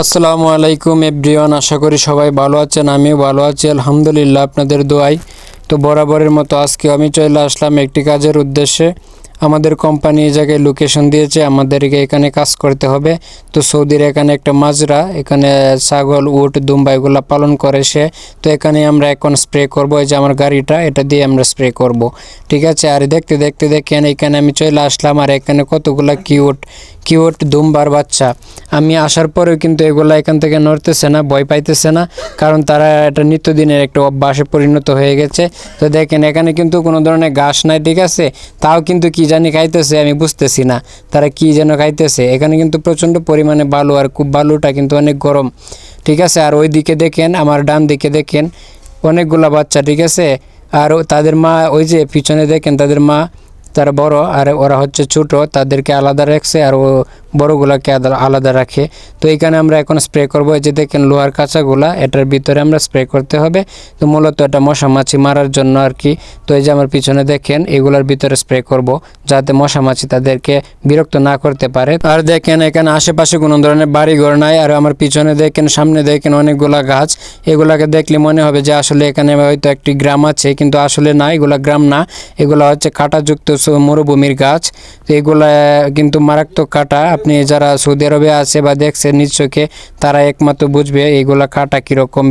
আসসালামু আলাইকুম এভরিওয়ান, আশা করি সবাই ভালো আছেন, আমিও ভালো আছি, আলহামদুলিল্লাহ আপনাদের দোয়াই। তো বরাবরের মতো আজকে আমি চলে আসলাম একটি কাজের উদ্দেশ্যে। আমাদের কোম্পানি এই জায়গায় লোকেশন দিয়েছে, আমাদেরকে এখানে কাজ করতে হবে। তো সৌদির এখানে একটা মাজরা, এখানে ছাগল, উট, দুম্বা এগুলো পালন করে সে। তো এখানে আমরা এখন স্প্রে করব, এই যে আমার গাড়িটা, এটা দিয়ে আমরা স্প্রে করব। ঠিক আছে? আর দেখতে দেখতে দেখেন, এখানে আমি চলে আসলাম, আর এখানে কতগুলা কিউট কিউট, দুম্বার বাচ্চা। আমি আসার পরেও কিন্তু এগুলা এখান থেকে নড়তেছে না, ভয় পাইতেছে না, কারণ তারা এটা নিত্যদিনের একটা অভ্যাসে পরিণত হয়ে গেছে। তো দেখেন, এখানে কিন্তু কোনো ধরনের ঘাস নাই, ঠিক আছে? তাও কিন্তু কি জানি খাইতেছে, আমি বুঝতেছি না। তারা কি যেন খাইতেছে। এখানে কিন্তু প্রচণ্ড পরিমাণে বালু আর খুব বালুটা কিন্তু অনেক গরম। ঠিক আছে? আর ওই দিকে দেখেন, আমার ডান দিকে দেখেন, অনেকগুলা বাচ্চা, ঠিক আছে? আর তাদের মা, ওই যে পিছনে দেখেন, তাদের মা তারা বড় আর ওরা হচ্ছে ছোট, তাদেরকে আলাদা রাখছে আর ও বড়গুলাকে আলাদা রাখে। তো এখানে আমরা এখন স্প্রে করব। এই যে দেখেন লোহার কাঁচাগুলা, এটার ভিতরে আমরা স্প্রে করতে হবে। তো মূলত এটা মশা মাছি মারার জন্য আর কি। তো এই যে আমার পিছনে দেখেন, এগুলার ভিতরে স্প্রে করব যাতে মশা মাছি তাদেরকে বিরক্ত না করতে পারে। আর দেখেন এখানে আশেপাশে কোনো ধরনের বাড়ি ঘর নাই। আর আমার পিছনে দেখেন, সামনে দেখেন অনেকগুলা গাছ। এগুলাকে দেখলে মনে হবে যে আসলে এখানে হয়তো একটি গ্রাম আছে, কিন্তু আসলে না, এগুলা গ্রাম না। এগুলা হচ্ছে কাঁটাযুক্ত মরুভূমির গাছ। তো এগুলা কিন্তু মারাত্মক কাটা। আপনি যারা সৌদি আরবে আছে বা দেখছেন নিজ চোখে, তারা একমাত্র বুঝবে এগুলা কাটা কীরকম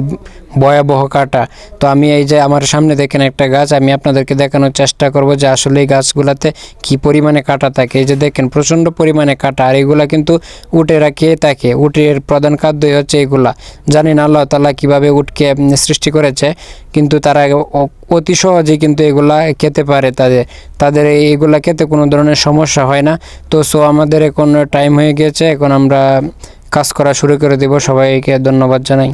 ভয়াবহ কাটা। তো আমি এই যে আমার সামনে দেখেন একটা গাছ, আমি আপনাদেরকে দেখানোর চেষ্টা করব যে আসলে এই গাছগুলাতে কি পরিমাণে কাটা থাকে। এই যে দেখেন প্রচণ্ড পরিমাণে কাটা, আর এগুলা কিন্তু উটেরা খেয়ে থাকে। উটের প্রধান খাদ্যই হচ্ছে এগুলা। জানি না আল্লাহ তালা কীভাবে উটকে সৃষ্টি করেছে। কিন্তু তারা অতি সহজে কিন্তু এগুলা খেতে পারে তাদের। তাদের এইগুলা খেতে কোনো ধরনের সমস্যা হয় না। তো সো আমাদের এখন টাইম হয়ে গেছে এখন আমরা কাজ করা শুরু করে দেব। সবাইকে ধন্যবাদ জানাই।